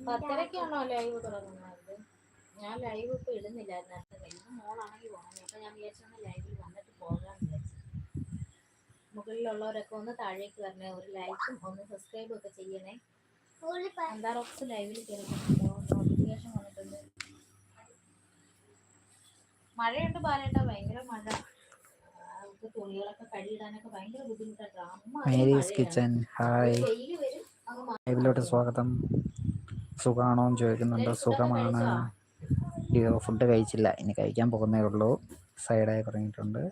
പത്തരക്കാണോ live തുടങ്ങുന്നത്? ഞാൻ live ഇപ്പൊ ഇടുന്നില്ലായിരുന്നു ഇന്ന് മോളാണെങ്കിൽ പോകണം അപ്പൊ ഞാൻ വിചാരിച്ചാണ് ലൈവിൽ വന്നിട്ട് പോകാൻ വിചാരിച്ചു. മുകളിലുള്ളവരൊക്കെ ഒന്ന് താഴേക്ക് വരണേ. ഒരു ലൈക്കും ഒന്ന് സബ്സ്ക്രൈബും ഒക്കെ ചെയ്യണേ. അന്താറോക്സ് ലൈവിൽ കയറിയിട്ടുണ്ടോ നോട്ടിഫിക്കേഷൻ വന്നിട്ടുണ്ട്. മഴയുണ്ട് ബാലേട്ടാ. ഭയങ്കര മഴ. നമുക്ക് തുണികളൊക്കെ കഴുകിടാനൊക്കെ ഭയങ്കര ബുദ്ധിമുട്ടാണ് അമ്മ ഹായ്. വരും സ്വാഗതം. സുഖമാണോ എന്ന് ചോദിക്കുന്നുണ്ട്. സുഖമാണ്. അയ്യോ ഫുഡ് കഴിച്ചില്ല. ഇനി കഴിക്കാൻ പോകുന്നേ ഉള്ളൂ. സൈഡായി പറഞ്ഞിട്ടുണ്ട്.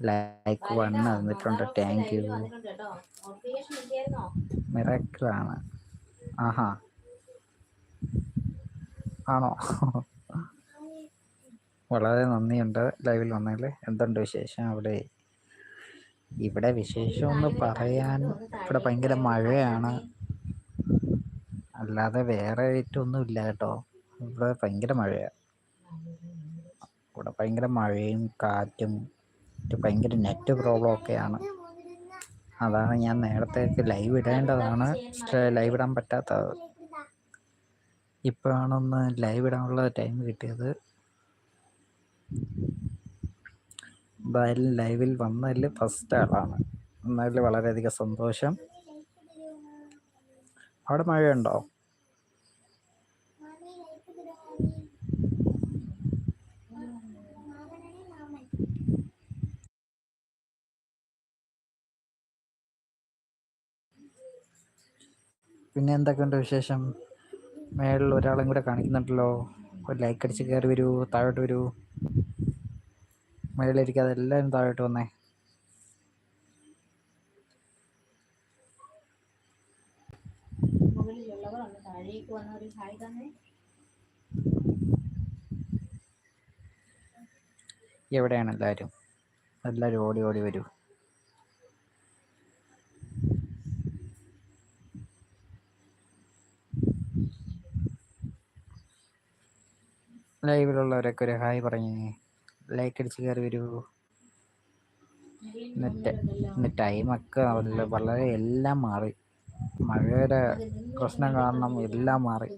ലൈക്ക് വൺ തന്നിട്ടുണ്ട്. താങ്ക് യു മിറക്കിളാണ് ആഹാ. ആണോ? വളരെ നന്ദിയുണ്ട് ലൈവിൽ വന്നതിൽ എന്തുണ്ട് വിശേഷം അവിടെ? ഇവിടെ വിശേഷം ഒന്ന് പറയാൻ ഇവിടെ ഭയങ്കര മഴയാണ്. അല്ലാതെ വേറെ ഒന്നും ഇല്ല കേട്ടോ. ഇവിടെ ഭയങ്കര മഴയാ. ഇവിടെ ഭയങ്കര മഴയും കാറ്റും ഭയങ്കര നെറ്റ് പ്രോബ്ലം ഒക്കെയാണ്. അതാണ് ഞാൻ നേരത്തെ ലൈവ് ഇടേണ്ടതാണ്. ലൈവ് ഇടാൻ പറ്റാത്തത്. ഇപ്പോഴാണൊന്ന് ലൈവ് ഇടാനുള്ള ടൈം കിട്ടിയത്. എന്തായാലും ലൈവിൽ വന്നതിൽ ഫസ്റ്റ് ആളാണ്. എന്നാലും വളരെയധികം സന്തോഷം. അവിടെ മഴയുണ്ടോ? പിന്നെ എന്തൊക്കെയുണ്ട് വിശേഷം? മേളിൽ ഒരാളും കൂടെ കാണിക്കുന്നുണ്ടല്ലോ. ഒരു ലൈക്ക് അടിച്ച് കയറി വരൂ താഴോട്ട് വരൂ. മേളിലിരിക്കാതെ എല്ലാവരും താഴോട്ട് വന്നേ. മുകളിലുള്ളവർ താഴേക്ക് ഹായ് തന്നെ. എവിടെയാണ് എല്ലാവരും എല്ലാവരും ഓടി ഓടി വരൂ. ലൈവിലുള്ളവരൊക്കെ ഒരു ഹായ് പറഞ്ഞേ ലൈക്ക് അടിച്ച് കയറി വരൂ. എന്നിട്ട് ഇന്ന് ടൈമൊക്കെ വളരെ വളരെ എല്ലാം മാറി. മഴയുടെ പ്രശ്നം കാരണം എല്ലാം മാറി.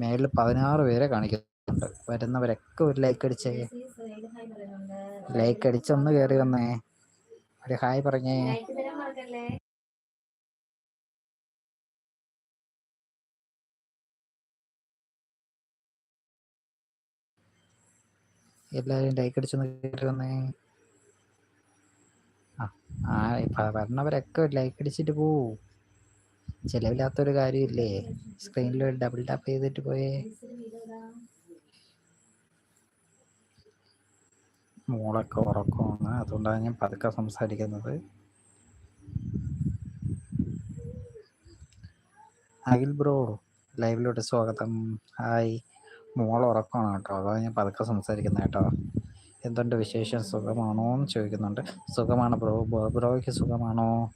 മേളിൽ പതിനാറ് പേരെ കാണിക്കുന്നുണ്ട്. വരുന്നവരൊക്കെ ഒരു ലൈക്ക് അടിച്ചേ. ലൈക്ക് അടിച്ചൊന്ന് കയറി വന്നേ. ഒരു ഹായ് പറഞ്ഞേ. എല്ലാവരും ലൈക്ക് അടിച്ചൊന്ന് കയറി വന്നേ. ആ വരണവരൊക്കെ ലൈക്ക് അടിച്ചിട്ട് പോവൂ. ചിലവില്ലാത്തൊരു കാര്യമില്ലേ? സ്ക്രീനിൽ ഡബിൾ ടാപ്പ് ചെയ്തിട്ട് പോയേ. മോളൊക്കെ ഉറക്കമാണ് അതുകൊണ്ടാണ് ഞാൻ പതുക്കെ സംസാരിക്കുന്നത്. അഖിൽ ബ്രോ ലൈവിലോട്ട് സ്വാഗതം. ഹായ്. മോൾ ഉറക്കമാണ് കേട്ടോ. അതാണ് ഞാൻ പതുക്കെ സംസാരിക്കുന്നത് കേട്ടോ. എന്തുണ്ട് വിശേഷം? സുഖമാണോ എന്ന് ചോദിക്കുന്നുണ്ട്. സുഖമാണ് ബ്രോ- ബ്രോയ്ക്ക് സുഖമാണോ?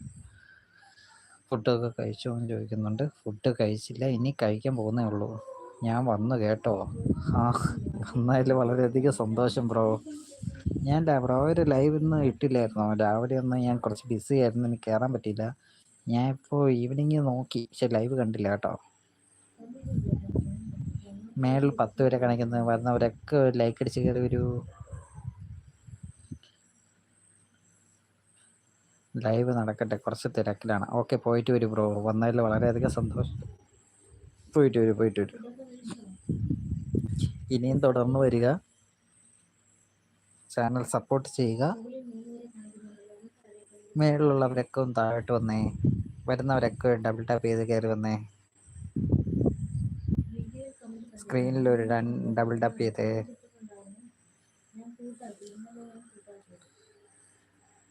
ഫുഡൊക്കെ കഴിച്ചോ എന്ന് ചോദിക്കുന്നുണ്ട്. ഫുഡ് കഴിച്ചില്ല ഇനി കഴിക്കാൻ പോകുന്നേ ഉള്ളൂ. ഞാൻ വന്നു കേട്ടോ. ആ വന്നതിൽ വളരെയധികം സന്തോഷം ബ്രോ. ഞാൻ ബ്രോ ഒരു ലൈവ് ഇന്ന് ഇട്ടില്ലായിരുന്നു. രാവിലെ ഒന്ന് ഞാൻ കുറച്ച് ബിസി ആയിരുന്നു എനിക്ക് കയറാൻ പറ്റിയില്ല. ഞാൻ ഇപ്പോൾ ഈവനിങ് നോക്കി. പക്ഷെ ലൈവ് കണ്ടില്ല കേട്ടോ. മേളിൽ പത്ത് പേരെ കാണിക്കുന്നത് വരുന്നവരൊക്കെ ലൈക്ക് അടിച്ച് കയറി വരൂ. ലൈവ് നടക്കട്ടെ. കുറച്ച് തിരക്കിലാണ്. ഓക്കെ പോയിട്ട് വരും ബ്രോ. വന്നതിൽ വളരെയധികം സന്തോഷം. പോയിട്ട് വരും പോയിട്ട് വരും. ഇനിയും തുടർന്ന് വരിക. ചാനൽ സപ്പോർട്ട് ചെയ്യുക. മേളിലുള്ളവരൊക്കെ ഒന്ന് താഴോട്ട് വന്നേ. വരുന്നവരൊക്കെ ഡബിൾ ടാപ്പ് ചെയ്ത് കയറി വന്നേ. സ്ക്രീനിൽ ഒരു ഡബിൾ ടാപ്പ് ചെയ്തേ.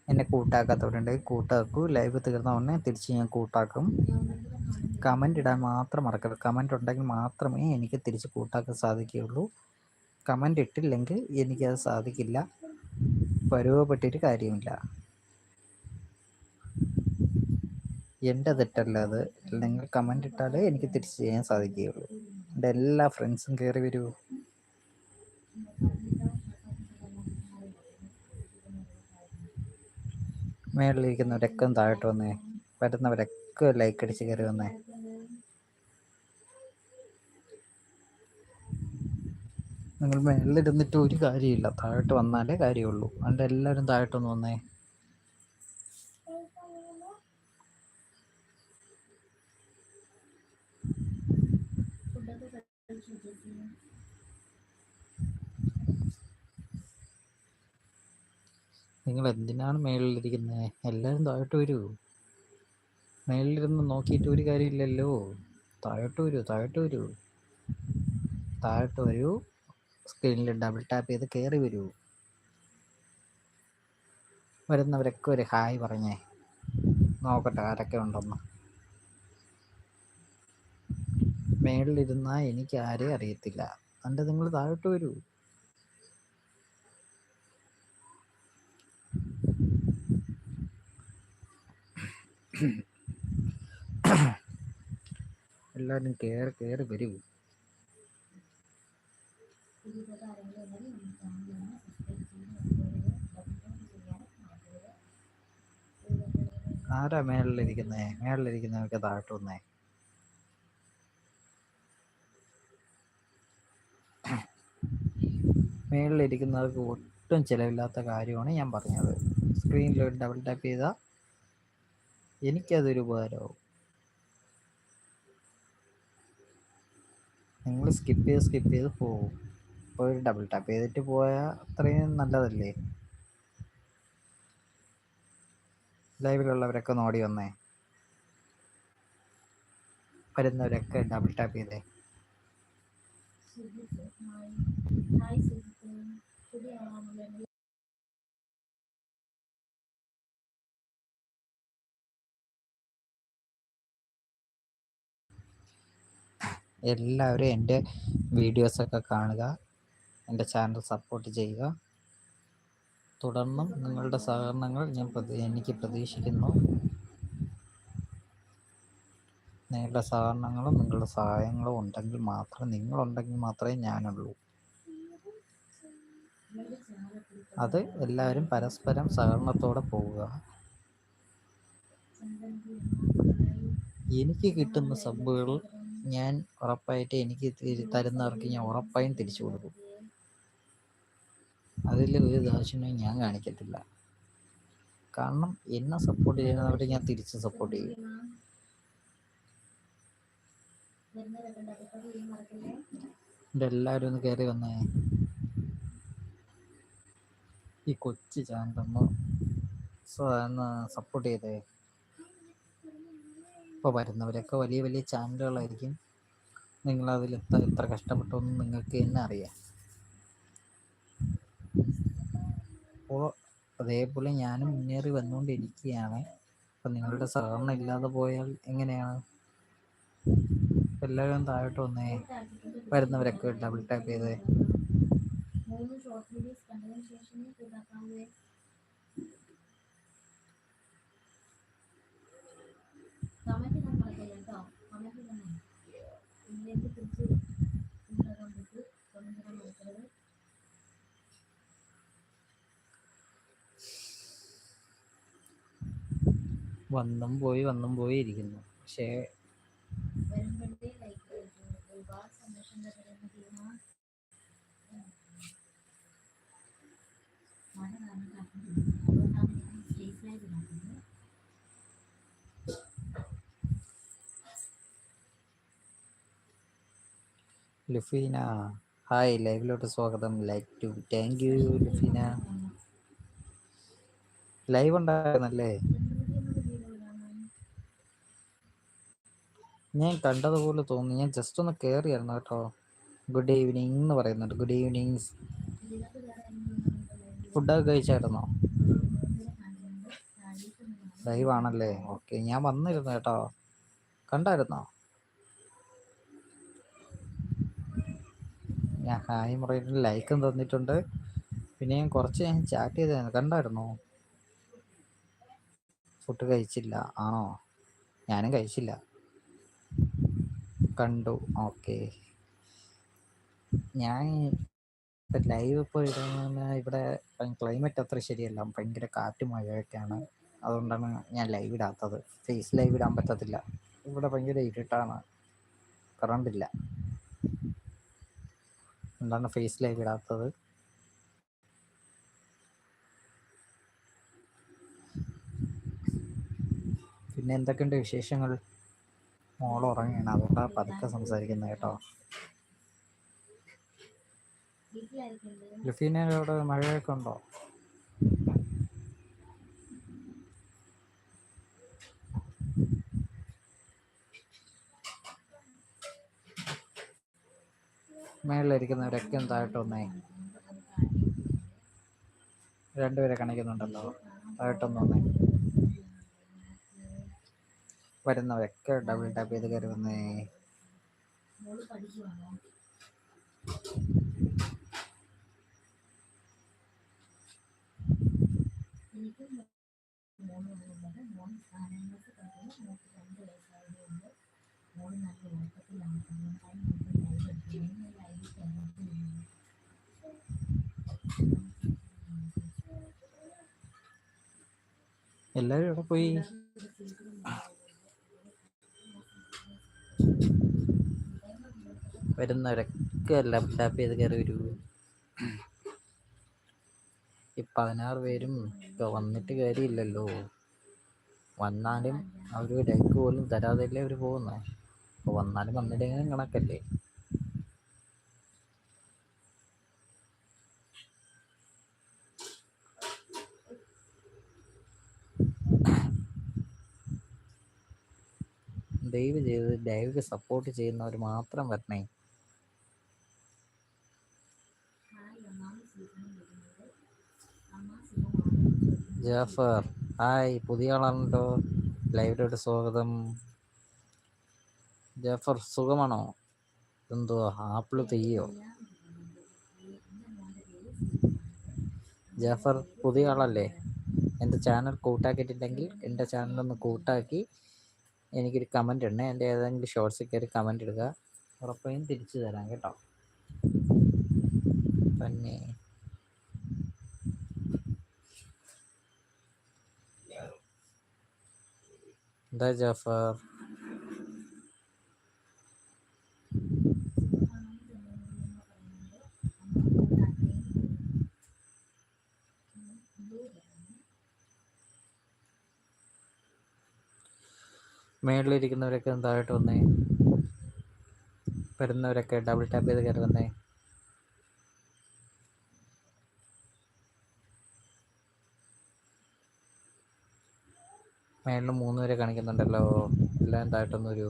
എന്നെ കൂട്ടാക്കാത്തവരുണ്ട്. കൂട്ടാക്കൂ. ലൈവ് തീർന്ന ഉടനെ തിരിച്ച് ഞാൻ കൂട്ടാക്കും. കമന്റ് ഇടാൻ മാത്രം മറക്കരുത്. കമന്റ് ഉണ്ടെങ്കിൽ മാത്രമേ എനിക്ക് തിരിച്ച് കൂട്ടാക്കാൻ സാധിക്കുകയുള്ളൂ. കമന്റ് ഇട്ടില്ലെങ്കിൽ എനിക്കത് സാധിക്കില്ല. പരുവപ്പെട്ടിട്ട് കാര്യമില്ല. എന്റെ തെറ്റല്ല അത്. നിങ്ങൾ കമന്റ് ഇട്ടാലേ എനിക്ക് തിരിച്ച് ചെയ്യാൻ സാധിക്കുകയുള്ളൂ. എന്റെ എല്ലാ ഫ്രണ്ട്സും കയറി വരൂ. മേളിലിരിക്കുന്നവരൊക്കെ താഴോട്ട് വന്നേ. വരുന്നവരൊക്കെ ലൈക്ക് അടിച്ച് കയറി വന്നേ. നിങ്ങൾ മേളിലിരുന്നിട്ട് ഒരു കാര്യമില്ല. താഴോട്ട് വന്നാലേ കാര്യമുള്ളൂ. അതുകൊണ്ട് എല്ലാവരും താഴോട്ടൊന്ന് വന്നേ. Thank കഴിച്ചു നിങ്ങൾ എന്തിനാണ് മേളിലിരിക്കുന്നത് എല്ലാവരും താഴോട്ട് വരൂ. മേളിലിരുന്ന് നോക്കിയിട്ട് ഒരു കാര്യമില്ലല്ലോ. താഴോട്ട് വരൂ താഴോട്ട് വരൂ. താഴോട്ട് വരൂ. സ്ക്രീനിൽ ഡബിൾ ടാപ്പ് ചെയ്ത് കയറി വരൂ. വരുന്നവരൊക്കെ ഒരു ഹായ് പറഞ്ഞേ. നോക്കട്ടെ ആരൊക്കെ ഉണ്ടെന്ന്. മേളിലിരുന്നാൽ എനിക്ക് ആരെയും അറിയത്തില്ല. എന്നിട്ട് നിങ്ങൾ താഴോട്ട് വരൂ? എല്ലാവരും കയറി കയറി വരൂ. ആരാ മേളിലിരിക്കുന്നേ? മേളിലിരിക്കുന്നവർക്ക് താഴ്ത്തുന്നേ മേളിലിരിക്കുന്നവർക്ക് ഒട്ടും ചിലവില്ലാത്ത കാര്യമാണ് ഞാൻ പറഞ്ഞത്. സ്ക്രീനിൽ ഡബിൾ ടാപ്പ് ചെയ്താൽ എനിക്കതൊരു ഉപകാരമാവും. നിങ്ങൾ സ്കിപ്പ് ചെയ്ത് സ്കിപ്പ് ചെയ്ത് പോകും. അപ്പോൾ ഒരു ഡബിൾ ടാപ്പ് ചെയ്തിട്ട് പോയാൽ അത്രയും നല്ലതല്ലേ? ലൈവിലുള്ളവരൊക്കെ നോടി വന്നേ. വരുന്നവരൊക്കെ ഡബിൾ ടാപ്പ് ചെയ്തേ സുജിത്ത് ഹായ് ഹായ് സുജിത്ത് പുതിയ ആളാണല്ലോ എല്ലാവരും എന്റെ വീഡിയോസൊക്കെ കാണുക എന്റെ ചാനൽ സപ്പോർട്ട് ചെയ്യുക. തുടർന്നും നിങ്ങളുടെ സഹകരണങ്ങൾ ഞാൻ എനിക്ക് പ്രതീക്ഷിക്കുന്നു. നിങ്ങളുടെ സഹകരണങ്ങളും നിങ്ങളുടെ സഹായങ്ങളും ഉണ്ടെങ്കിൽ മാത്രം നിങ്ങളുണ്ടെങ്കിൽ മാത്രമേ ഞാനുള്ളൂ. അത് എല്ലാവരും പരസ്പരം സഹകരണത്തോടെ പോവുക. എനിക്ക് കിട്ടുന്ന സബ്ബുകൾ ഞാൻ ഉറപ്പായിട്ട് എനിക്ക് തരുന്നവർക്ക് ഞാൻ ഉറപ്പായും തിരിച്ചു കൊടുക്കും. അതിൽ ഒരു ദോഷനും ഞാൻ കാണിക്കത്തില്ല. കാരണം എന്നെ സപ്പോർട്ട് ചെയ്യുന്നവരെ ഞാൻ തിരിച്ച് സപ്പോർട്ട് ചെയ്യും. എല്ലാവരും ഒന്ന് കയറി വന്നേ. ഈ കൊച്ചു സോ ഒന്ന് സപ്പോർട്ട് ചെയ്തേ. ഇപ്പോൾ വരുന്നവരൊക്കെ വലിയ വലിയ ചാനലുകളായിരിക്കും. നിങ്ങളതിൽ എത്ര എത്ര കഷ്ടപ്പെട്ടൊന്നും നിങ്ങൾക്ക് തന്നെ അറിയാം. അപ്പോൾ അതേപോലെ ഞാനും മുന്നേറി വന്നുകൊണ്ടിരിക്കുകയാണ്. അപ്പം നിങ്ങളുടെ സഹകരണം ഇല്ലാതെ പോയാൽ എങ്ങനെയാണ്? എല്ലാവരും താഴോട്ട് വന്നേ. വരുന്നവരൊക്കെ ഡബിൾ ടാപ്പ് ചെയ്തേ. വന്നും പോയി വന്നും പോയി ഇരിക്കുന്നു. പക്ഷേ ലുഫീന ഹായ്. ലൈവിലോട്ട് സ്വാഗതം. Like two. Thank you Lufeena. Live ഉണ്ടായിരുന്നല്ലേ? ഞാൻ കണ്ടതുപോലെ തോന്നി ഞാൻ ജസ്റ്റ് ഒന്ന് കയറിയായിരുന്നു കേട്ടോ. ഗുഡ് ഈവനിങ് എന്ന് പറയുന്നുണ്ട്. ഗുഡ് ഈവനിങ് ഫുഡൊക്കെ കഴിച്ചായിരുന്നോ? ലൈവ് ആണല്ലേ? ഓക്കെ ഞാൻ വന്നിരുന്നു കേട്ടോ. കണ്ടായിരുന്നോ? ഞാൻ ഹായ് പറയുന്നത് ലൈക്കും തന്നിട്ടുണ്ട്. പിന്നെ ഞാൻ കുറച്ച് ഞാൻ ചാറ്റ് ചെയ്തായിരുന്നു. കണ്ടായിരുന്നു? ഫുഡ് കഴിച്ചില്ല. ആണോ? ഞാനും കഴിച്ചില്ല. കണ്ടു. ഓക്കെ. ഞാൻ ലൈവ് ഇപ്പോൾ ഇടുന്ന ഇവിടെ ക്ലൈമറ്റ് അത്ര ശരിയല്ല. ഭയങ്കര കാറ്റ് മഴയൊക്കെയാണ്. അതുകൊണ്ടാണ് ഞാൻ ലൈവ് ഇടാത്തത്. ഫേസ് ലൈവ് ഇടാൻ പറ്റത്തില്ല. ഇവിടെ ഭയങ്കര ഇരുട്ടാണ്. കറണ്ടില്ല എന്താണ് ഫേസ് ലൈവ് ഇടാത്തത്. പിന്നെ എന്തൊക്കെയുണ്ട് വിശേഷങ്ങൾ? മോൾ ഉറങ്ങിയാണ് അതുകൊണ്ടാണ് പതുക്കെ സംസാരിക്കുന്നത് കേട്ടോ. ലുഫീനയുടെ മഴയൊക്കെ ഉണ്ടോ? മേളിലിരിക്കുന്നവരൊക്കെ താഴോട്ട് വന്നേ. രണ്ടുപേരെ കാണിക്കുന്നുണ്ടല്ലോ. താഴോട്ടൊന്ന് വന്നേ. വരുന്നവരൊക്കെ ഡബിൾ ടാപ്പ് ചെയ്ത് കയറി വന്നേ. മോൾ പോയി മോനുള്ളത് മോൻ നാലാം ക്ലാസ് പഠിക്കുന്നു മോൾക്ക് രണ്ട് വയസ്സായതുകൊണ്ട് മോൾ നല്ല ഉറക്കത്തിലാണ് അതുകൊണ്ടാണ് നമുക്ക് ലൈവ് എടുക്കുന്നത് ലൈവ് കയറുന്നു എല്ലാവരും ഇവിടെ പോയി വരുന്നവരൊക്കെ എല്ലാം ടാപ്പ് ചെയ്ത് കയറി വരൂ. ഈ പതിനാറ് പേരും ഇപ്പൊ വന്നിട്ട് കാര്യമില്ലല്ലോ. വന്നാലും അവർ ലൈക്ക് പോലും തരാതല്ലേ അവർ പോകുന്നത് അപ്പോൾ വന്നാലും വന്നില്ലെങ്കിലും കണക്കല്ലേ? ദയവ് ചെയ്ത് ലൈവ് സപ്പോർട്ട് ചെയ്യുന്നവർ മാത്രം വരണേ ഹായ് അമ്മാമ സീസണിൽ വരുന്നത് അമ്മ സുഖമാണ് ജാഫർ ഹായ്. പുതിയ ആളാണല്ലോ. ലൈവിലോട്ട് സ്വാഗതം. ജാഫർ സുഖമാണോ? എന്തോ ആപ്പിൾ തെയ്യോ? ജാഫർ പുതിയ ആളല്ലേ? എന്റെ ചാനൽ കൂട്ടാക്കിയിട്ടുണ്ടെങ്കിൽ എന്റെ ചാനലൊന്ന് കൂട്ടാക്കി എനിക്കൊരു കമന്റ് ഇടണേ. എന്റെ ഏതെങ്കിലും ഷോർട്സിൽ കയറി കമന്റ് ഇടുക. ഉറപ്പായും തിരിച്ചു തരാം കേട്ടോ. പിന്നെ എന്താ ജാഫർ മേളിലിരിക്കുന്നവരൊക്കെ താഴോട്ട് വന്നേ? വരുന്നവരൊക്കെ ഡബിൾ ടാപ്പ് ചെയ്ത് കയറി വന്നേ? മേളിൽ മൂന്ന് വരെ കാണിക്കുന്നുണ്ടല്ലോ. എല്ലാം എന്തായിട്ടൊന്നൊരു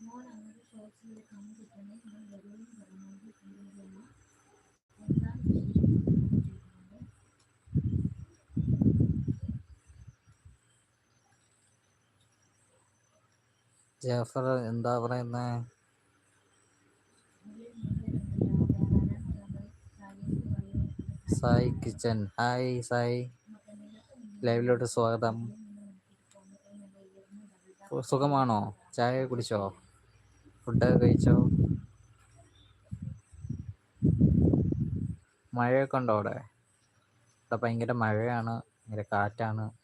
മോൻ അങ്ങനെ ഷോർട്സിൽ വരുമെന്ന് ജാഫർ എന്താ പറയുന്നേ? സായി കിച്ചൻ. ഹായ് സായി. ലൈവിലോട്ട് സ്വാഗതം. സുഖമാണോ? ചായ കുടിച്ചോ? ഫുഡൊക്കെ കഴിച്ചോ? മഴയൊക്കെ ഉണ്ടോ അവിടെ? ഇവിടെ ഭയങ്കര മഴയാണ് ഭയങ്കര കാറ്റാണ്.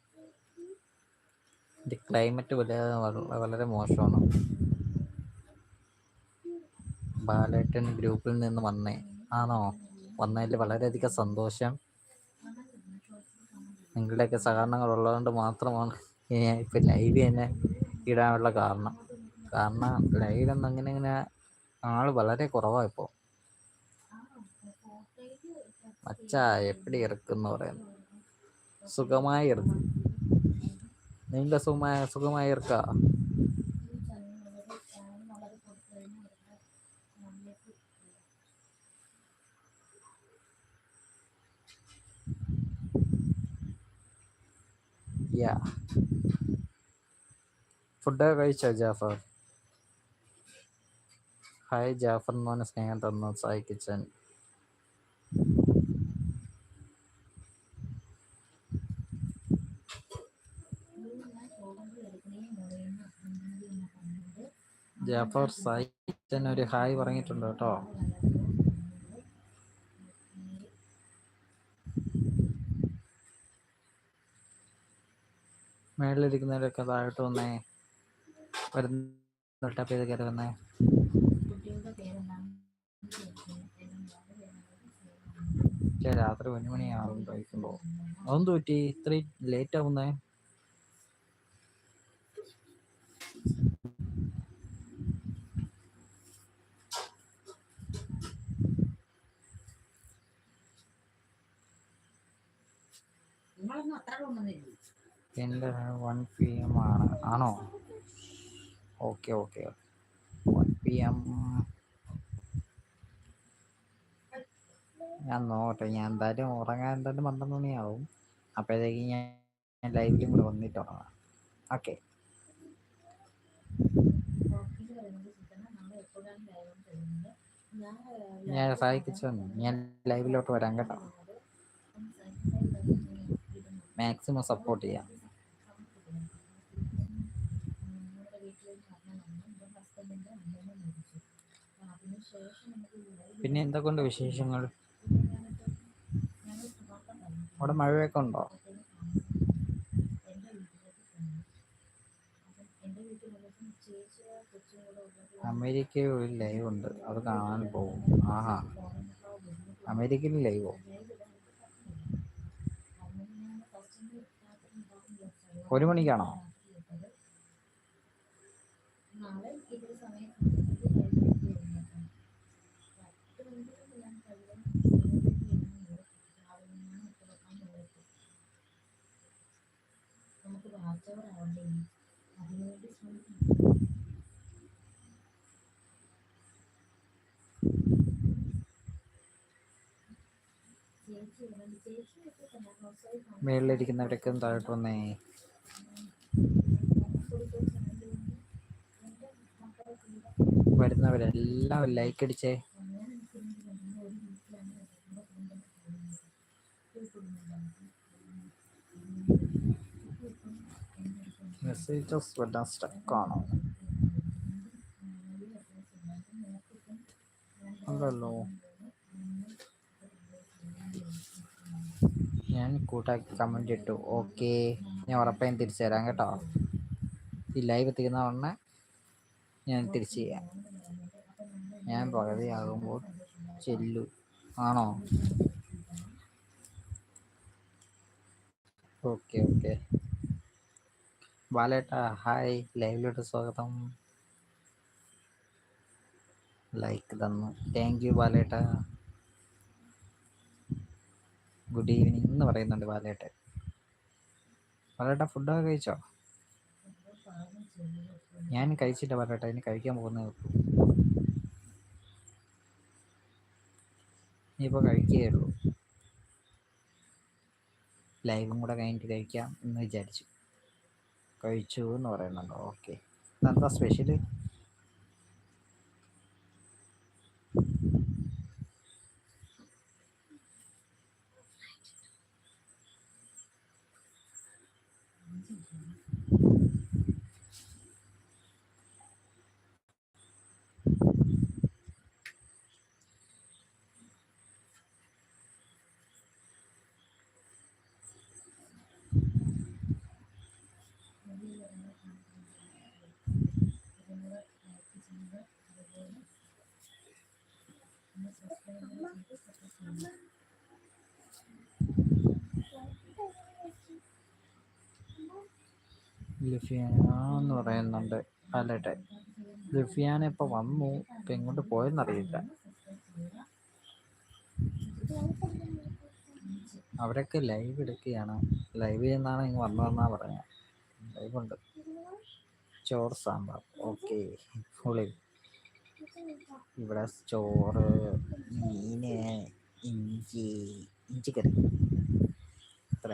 ഇത് ക്ലൈമറ്റ് വളരെ വളരെ മോശമാണ്. ബാലേട്ടൻ ഗ്രൂപ്പിൽ നിന്ന് വന്നേ. ആണോ? വന്നതിൽ വളരെയധികം സന്തോഷം. നിങ്ങളുടെയൊക്കെ സഹകരണങ്ങൾ ഉള്ളതുകൊണ്ട് മാത്രമാണ് ഇപ്പം ലൈവ് തന്നെ ഇടാനുള്ള കാരണം. കാരണം ലൈവിലൊന്നും അങ്ങനെ ഇങ്ങനെ ആൾ വളരെ കുറവാണ് ഇപ്പോൾ മച്ചാ എപ്പടി ഇറക്കുന്നു പറയുന്നു. സുഖമായി ഇറക്കും. നിങ്ങൾ സുഖമായ സുഖമായി ഇറക്കാ യാ ഫുഡൊക്കെ കഴിച്ചോ ജാഫർ ഹായ് ജാഫർ എന്ന് പറഞ്ഞ സ്നേഹം തന്നു സായി കിച്ചൻ ജാഫർ സൈറ്റൻ ഒരു ഹായ് പറഞ്ഞിട്ടുണ്ട് കേട്ടോ. മേളിലിരിക്കുന്നവരൊക്കെ താഴോട്ട് വന്നേ. വരുന്ന ടപ്പ് ചെയ്ത് കയറി വന്നേ. രാത്രി ഒരു മണിയാവും കഴിക്കുമ്പോൾ അതൊന്നും പറ്റി? ഇത്രയും ലേറ്റ് ആവുന്നേ? എന്റെ വൺ പി ആണ്. ആണോ? ഓക്കെ ഓക്കെ വൺ ഞാൻ നോക്കട്ടെ. ഞാൻ എന്തായാലും ഉറങ്ങാൻ എന്തായാലും പന്ത്രണ്ട് മണിയാവും. അപ്പോഴത്തേക്ക് ഞാൻ ലൈവിലും കൂടെ വന്നിട്ട് ഉറങ്ങാം. ഓക്കെ ഞാൻ സഹായിച്ചു ഞാൻ ലൈവിലോട്ട് വരാം കേട്ടോ. മാക്സിമം സപ്പോർട്ട് ചെയ്യാം. പിന്നെ എന്തൊക്കെയുണ്ട് വിശേഷങ്ങൾ? അവിടെ മഴയൊക്കെ ഉണ്ടോ? അമേരിക്കയിൽ ഒരു ലൈവ് ഉണ്ട്. അത് കാണാൻ പോകും. ആഹാ. അമേരിക്കയിൽ ലൈവോ അങ്ങനെ ഞാൻ ഫസ്റ്റ് രാത്രി ഉണ്ടാകും വിചാരിച്ചത് ഒരു മണിക്കാണോ നാളെ ഇതേ സമയത്ത് നമുക്ക് ലൈവിലേക്ക് വരുന്നേക്കാം പത്ത് മിനിറ്റ് ഞാൻ കഴിയാൻ രാവിലെ ഞാൻ ഇട്ട് വെക്കാൻ നോക്കും മണിക്കാണോ? അതിനുവേണ്ടി ശ്രമിക്കണം. വൈഫ് മേളിലിരിക്കുന്നവരൊക്കെ താഴോട്ട് വന്നേ. വരുന്നവരെല്ലാം ലൈക്ക് അടിച്ചേ. മെസ്സേജസ് വല്ല സ്റ്റക്കാണോ അല്ലല്ലോ ഞാൻ കൂട്ടാക്കി കമന്റ് ഇട്ടു ഓക്കെ ഞാൻ ഉറപ്പായും തിരിച്ചു തരാം കേട്ടോ. ഈ ലൈവ് എത്തിക്കുന്ന ഉടനെ ഞാൻ തിരിച്ച് ചെയ്യാം. ഞാൻ പകുതിയാകുമ്പോൾ ചെല്ലു. ആണോ? Okay okay. ബാലേട്ടാ ഹായ്. ലൈവിലോട്ട് സ്വാഗതം. ലൈക്ക് തന്നു. താങ്ക് യു ബാലേട്ട. ഗുഡ് ഈവനിങ് എന്ന് പറയുന്നുണ്ട് ബാലേട്ടൻ. ബാലേട്ട ഫുഡൊക്കെ കഴിച്ചോ? ഞാൻ കഴിച്ചില്ല പറയട്ടെ ഇനി കഴിക്കാൻ പോകുന്നേ ഇനിയിപ്പോൾ കഴിക്കുകയുള്ളൂ ലൈവും കൂടെ കഴിഞ്ഞിട്ട് കഴിക്കാം എന്ന് വിചാരിച്ചു. കഴിച്ചു എന്ന് പറയുന്നുണ്ട്. ഓക്കെ എന്താ സ്പെഷ്യൽ ലുഫിയാന എന്ന് പറയുന്നുണ്ട്. അല്ലട്ടെ ലുഫിയാന ഇപ്പൊ വന്നു. ഇപ്പൊ എങ്ങോട്ട് പോയെന്നറിയില്ല അവരൊക്കെ ലൈവ് എടുക്കുകയാണ്. ലൈവ് ചെയ്യുന്നതാണ് ഇങ്ങ് വന്നതെന്നാ പറയാ ലൈവ് ഉണ്ട് ചോറ് സാമ്പാർ. ഓക്കെ. ഫുള്ളി ഇവിടെ ചോറ് മീന് ഇഞ്ചി ഇഞ്ചിക്കറി അത്ര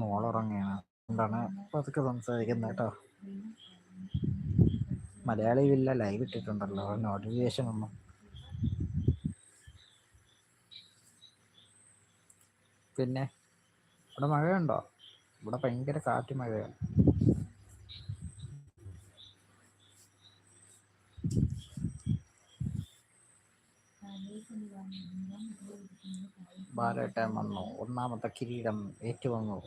മോളുറങ്ങുകയാണ് അതുകൊണ്ടാണ് പതുക്കെ സംസാരിക്കുന്നത് കേട്ടോ. മലയാളി വില്ല ലൈവ് ഇട്ടിട്ടുണ്ടല്ലോ. നോട്ടിഫിക്കേഷൻ ഒന്നും പിന്നെ ഇവിടെ മഴയുണ്ടോ? ഇവിടെ ഭയങ്കര കാറ്റ് മഴയാണ് ബാലേട്ടൻ വന്നു. ഒന്നാമത്തെ കിരീടം ഏറ്റുവന്നു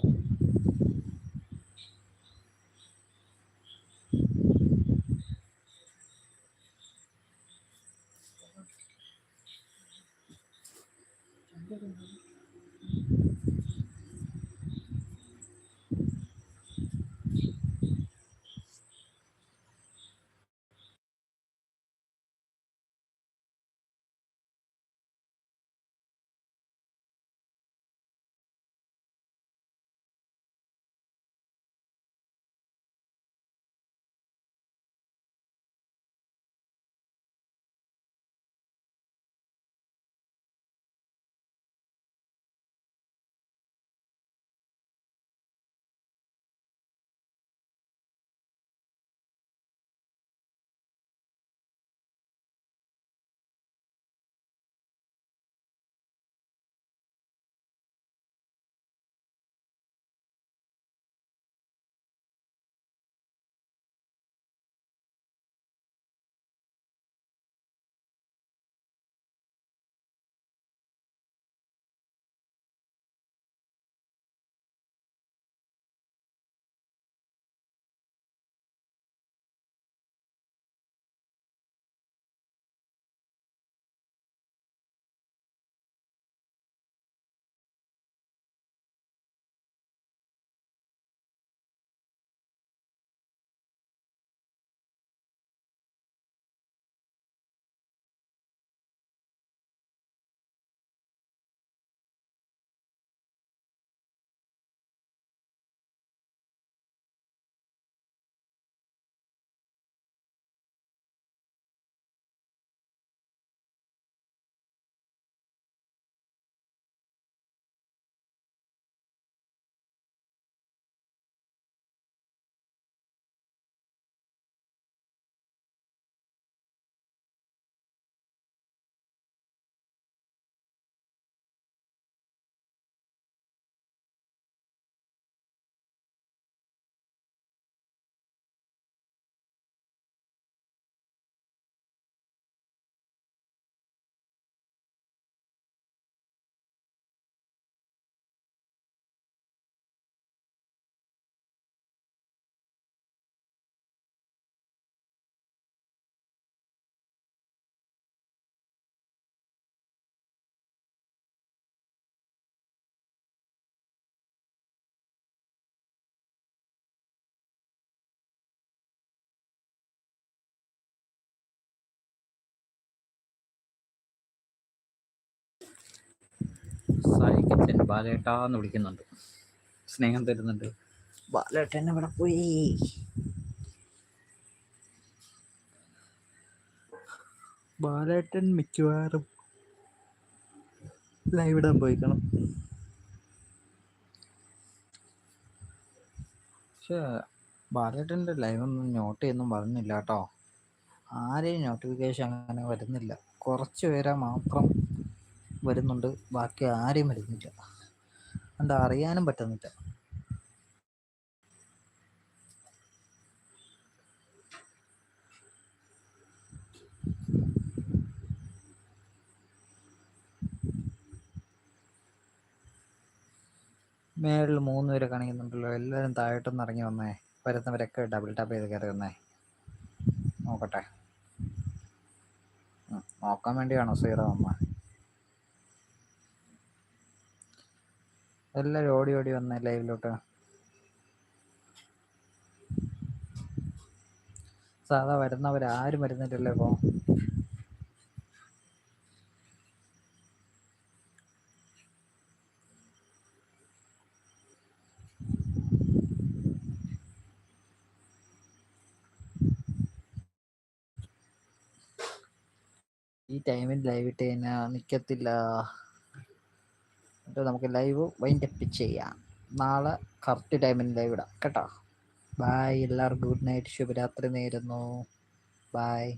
കിച്ചൻ ബാലേട്ടാന്ന് വിളിക്കുന്നുണ്ട്. സ്നേഹം തരുന്നുണ്ട്. ബാലേട്ടൻ അവിടെ പോയി? ബാലേട്ടൻ മിക്കവാറും ലൈവ് ഇടാൻ പോയിക്കണം. പക്ഷേ ബാലേട്ടന്റെ ലൈവൊന്നും നോട്ട് ചെയ്യുന്നു പറഞ്ഞില്ല കേട്ടോ. ആരെയും നോട്ടിഫിക്കേഷൻ അങ്ങനെ വരുന്നില്ല. കുറച്ച് പേരെ മാത്രം വരുന്നുണ്ട്. ബാക്കി ആരെയും വരുന്നില്ല. എന്താ അറിയാനും പറ്റുന്നില്ല. മേളിൽ മൂന്ന് പേരെ കാണിക്കുന്നുണ്ടല്ലോ. എല്ലാവരും താഴോട്ടൊന്ന് ഇറങ്ങി വന്നേ. വരുന്നവരൊക്കെ ഡബിൾ ടാപ്പ് ചെയ്ത് കയറി വന്നേ. നോക്കട്ടെ. നോക്കാൻ വേണ്ടിയാണോ സീറോ വന്ന? എല്ലാവരും ഓടി ഓടി വന്ന ലൈവിലോട്ട്. സാധാ വരുന്നവരാരും വരുന്നില്ലല്ലോ ഇപ്പോൾ ഈ ടൈമിൽ ലൈവ് ഇട്ട് കഴിഞ്ഞാൽ നിൽക്കത്തില്ല എന്നിട്ട് നമുക്ക് ലൈവ് വൈൻഡ് അപ്പ് ചെയ്യാം. നാളെ കറക്റ്റ് ടൈമിന് ലൈവ് ഇടാം. കേട്ടോ? ബായ് എല്ലാവർക്കും ഗുഡ് നൈറ്റ് ശുഭരാത്രി നേരുന്നു. ബായ്